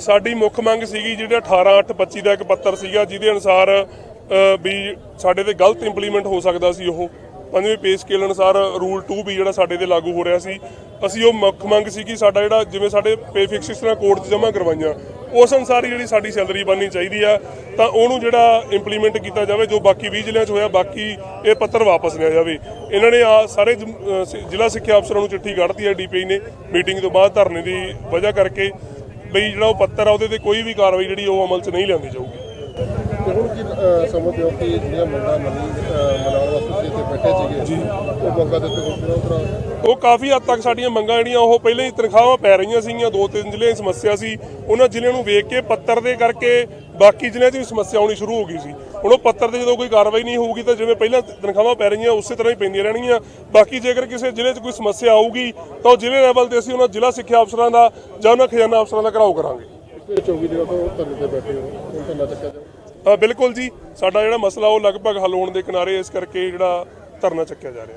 ਸਾਡੀ ਮੁੱਖ ਮੰਗ ਸੀਗੀ ਜਿਹੜਾ 18/8/25 ਦਾ ਇੱਕ ਪੱਤਰ ਸੀਗਾ, ਜਿਹਦੇ ਅਨੁਸਾਰ ਵੀ ਸਾਡੇ ਤੇ ਗਲਤ ਇੰਪਲੀਮੈਂਟ ਹੋ ਸਕਦਾ ਸੀ ਉਹ। ਪੰਜਵੇਂ ਪੇ ਸਕੇਲ ਅਨੁਸਾਰ ਰੂਲ 2 ਵੀ ਜਿਹੜਾ ਸਾਡੇ ਤੇ ਲਾਗੂ ਹੋ ਰਿਹਾ ਸੀ। ਅਸੀਂ ਉਹ ਮੁੱਖ ਮੰਗ ਸੀ ਕਿ ਸਾਡਾ ਜਿਹੜਾ, ਜਿਵੇਂ ਸਾਡੇ ਪੇ ਫਿਕਸ ਇਸ ਤਰ੍ਹਾਂ ਕੋਰਟ 'ਚ ਜਮ੍ਹਾਂ ਕਰਵਾਈਆਂ ਉਸ ਅਨੁਸਾਰ ਹੀ ਜਿਹੜੀ ਸਾਡੀ ਸੈਲਰੀ ਬਣਨੀ ਚਾਹੀਦੀ ਆ, ਤਾਂ ਉਹਨੂੰ ਜਿਹੜਾ ਇੰਪਲੀਮੈਂਟ ਕੀਤਾ ਜਾਵੇ, ਜੋ ਬਾਕੀ 20 ਜ਼ਿਲ੍ਹਿਆਂ 'ਚ ਹੋਇਆ, ਬਾਕੀ ਇਹ ਪੱਤਰ ਵਾਪਸ ਲਿਆ ਜਾਵੇ। ਇਹਨਾਂ ਨੇ ਆ ਸਾਰੇ ਜ਼ਿਲ੍ਹਾ ਸਿੱਖਿਆ ਅਫਸਰਾਂ ਨੂੰ ਚਿੱਠੀ ਕੱਢਤੀ ਹੈ ਡੀਪੀ ਨੇ ਮੀਟਿੰਗ ਤੋਂ ਬਾਅਦ ਧਰਨੇ ਦੀ ਵਜ੍ਹਾ ਕਰਕੇ ਬਈ ਜਿਹੜਾ ਉਹ ਪੱਤਰ ਆ, ਉਹਦੇ ਤੇ ਕੋਈ ਵੀ ਕਾਰਵਾਈ ਜਿਹੜੀ ਉਹ ਅਮਲ 'ਚ ਨਹੀਂ ਲਿਆਂਦੀ ਜਾਊਗੀ। ਹੁਣ ਕੀ ਸਮਝਦੇ ਹੋ ਕਿ ਜਿਹੜੀਆਂ ਮੰਗਾਂ ਮੰਨੀ ਤੁਸੀਂ ਇੱਥੇ ਬੈਠੇ ਸੀਗੇ? ਜੀ। ਉਹ ਮੰਗਾਂ ਦੇ ਉੱਤੇ ਕੋਈ ਪੂਰਾ ਉਤਰਾ ਉਹ ਕਾਫੀ ਹੱਦ ਤੱਕ ਸਾਡੀਆਂ ਮੰਗਾਂ ਜਿਹੜੀਆਂ ਉਹ ਪਹਿਲਾਂ ਹੀ ਤਨਖਾਹਾਂ ਪੈ ਰਹੀਆਂ ਸੀਗੀਆਂ ਦੋ ਤਿੰਨ ਜ਼ਿਲ੍ਹਿਆਂ ਦੀ ਸਮੱਸਿਆ ਸੀ। ਉਹਨਾਂ ਜ਼ਿਲ੍ਹਿਆਂ ਨੂੰ ਵੇਖ ਕੇ ਪੱਤਰ ਦੇ ਕਰਕੇ ਬਾਕੀ ਜ਼ਿਲ੍ਹਿਆਂ 'ਚ ਵੀ ਸਮੱਸਿਆ ਆਉਣੀ ਸ਼ੁਰੂ ਹੋ ਗਈ ਸੀ। ਹੁਣ ਉਹ ਪੱਤਰ ਤੇ ਜਦੋਂ ਕੋਈ ਕਾਰਵਾਈ ਨਹੀਂ ਹੋਊਗੀ ਤਾਂ ਜਿਵੇਂ ਪਹਿਲਾਂ ਤਨਖਾਹਾਂ ਪੈ ਰਹੀਆਂ ਉਸੇ ਤਰ੍ਹਾਂ ਹੀ ਪੈਂਦੀਆਂ ਰਹਿਣਗੀਆਂ। ਬਾਕੀ ਜੇਕਰ ਕਿਸੇ ਜ਼ਿਲ੍ਹੇ 'ਚ ਕੋਈ ਸਮੱਸਿਆ ਆਊਗੀ ਤਾਂ ਉਹ ਜ਼ਿਲ੍ਹੇ ਲੈਵਲ ਤੇ ਅਸੀਂ ਉਹਨਾਂ ਜ਼ਿਲ੍ਹਾ ਸਿੱਖਿਆ ਅਫਸਰਾਂ ਦਾ ਜਾਂ ਉਹਨਾਂ ਖਜ਼ਾਨਾ ਅਫਸਰਾਂ ਦਾ ਘਰਾਓ ਕਰਾਂਗੇ। ਪਿਛਲੇ 24 ਦਿਨਾਂ ਤੋਂ ਧਰਨੇ ਤੇ ਬੈਠੇ ਹੋ। ਹੁਣ ਤਾਂ ਨਾ ਚੱਕਿਆ ਜਾਵੇ ਅ, ਬਿਲਕੁਲ ਜੀ। ਸਾਡਾ ਜਿਹੜਾ ਮਸਲਾ ਉਹ ਲਗਭਗ ਹੱਲ ਹੋਣ ਦੇ ਕਿਨਾਰੇ ਇਸ ਕਰਕੇ ਜਿਹੜਾ ਧਰਨਾ ਚੱਕਿਆ ਜਾ ਰਿਹਾ।